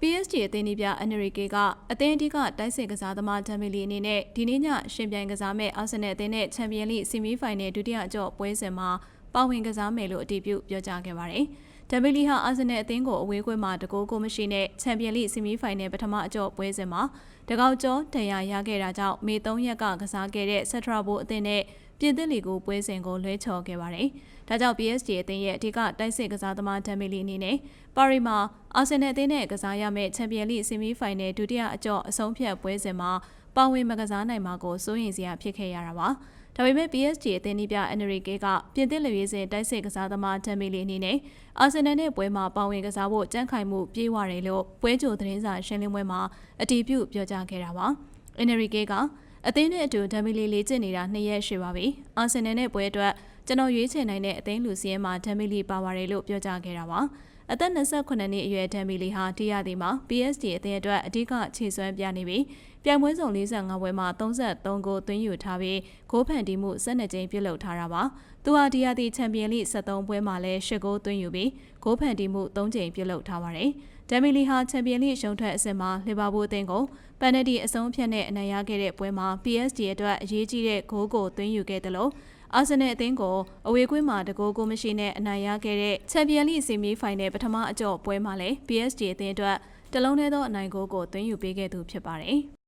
PSG အသင်းဒီပြ Enrique ကအသင်းအဓိကတိုက်စစ်ကစားသမားဒမ်မီလီအနေနဲ့ဒီနေ့ညရှင်ပြိုင်ကစားမဲ့အာဆင်နယ်အသင်းနဲ့ချန်ပီယံလိဆီမီဖိုင်နယ်ဒုတိယအကြော့ပွဲစဉ်မှာပါဝင်ကစားမယ်လို့အတည်ပြုပြောကြားခဲ့ပါတယ်။ ဒမ်မီလီဟာအာဆင်နယ်အသင်းကိုအဝေးကွင်းမှာတကိုးကိုမရှိနဲ့ချန်ပီယံလိဆီမီဖိုင်နယ်ပထမအကြော့ပွဲစဉ်မှာတကောက်ကျော်တရားရခဲ့တာကြောင့်မေ3ရက်ကကစားခဲ့တဲ့ဆက်ထရာဘိုအသင်းနဲ့ပြင်သစ်လီကိုပွဲစဉ်ကိုလွှဲချော်ခဲ့ပါတယ်။ဒါကြောင့် PSG အသင်းရဲ့အဓိကတိုက်စစ်ကစားသမားဒမ်မီလီအနေနဲ့ပါရီမှာအာဆင်နယ်အသင်းနဲ့ကစားရမယ့်ချန်ပီယံလိဆီမီဖိုင်နယ်ဒုတိယအကြော့အဆုံးဖြတ်ပွဲစဉ်မှာပါဝင်မကစားနိုင်မှာကိုစိုးရိမ်စရာဖြစ်ခဲ့ရတာပါ။ ဒါပေမဲ့ PSG အသင်းဒီပြအန်ရီကေကပြင်သစ်လူရေးစဉ်တိုက်စစ်ကစားသမားဒမ်မီလီအနေနဲ့အာဆင်နယ်နဲ့ပွဲမှာပါဝင်ကစားဖို့ကြန့်ခိုင်မှုပြေးဝတယ်လို့ပွဲကြိုသတင်းစာရှင်းလင်းပွဲမှာအတည်ပြုပြောကြားခဲ့တာပါ။အန်ရီကေကအသင်းနဲ့အတူဒမ်မီလီလေးကျင့်နေတာနှစ်ရက်ရှိပါပြီ။အာဆင်နယ်နဲ့ပွဲအတွက် ကျွန်တော်ရွေးချယ်နိုင်တဲ့အသင်းလူစည်းရဲမှာဒမ်မီလီပါပါတယ်လို့ပြောကြားခဲ့တာပါ။အသက်28နှစ်အရွယ်ဒမ်မီလီဟာတရသည်မှာ PSG အသင်းအတွက်အဓိကခြေစွမ်းပြနေပြီးပြိုင်ပွဲဆောင်45ပွဲမှာ33ဂိုးသွင်းယူထားပြီးဂိုးဖန်တီးမှု12ကြိမ်ပြုလုပ်ထားတာပါ။သူဟာဒီယာတီချန်ပီယံလိ73ပွဲမှာလည်း10ဂိုးသွင်းယူပြီးဂိုးဖန်တီးမှု3ကြိမ်ပြုလုပ်ထားပါတယ်။ဒမ်မီလီဟာချန်ပီယံလိရှုံးထွက်အဆင့်မှာလီဗာပူးအသင်းကိုပန်နယ်တီအဆုံးအဖြတ်နဲ့အနိုင်ရခဲ့တဲ့ပွဲမှာ PSG အတွက်အရေးကြီးတဲ့ဂိုးကိုသွင်းယူခဲ့တယ်လို့ အာဆင်နယ်အသင်းကိုအဝေးကွင်းမှာတကိုးကိုမရှိနဲ့အနိုင်ရခဲ့တဲ့ချန်ပီယံလိဆီမီဖိုင်နယ်ပထမအကြော့ပွဲမှာလည်း PSG အသင်းအတွက်တလုံးထဲသောအနိုင်ဂိုးကိုသွင်းယူပေးခဲ့သူဖြစ်ပါတယ်။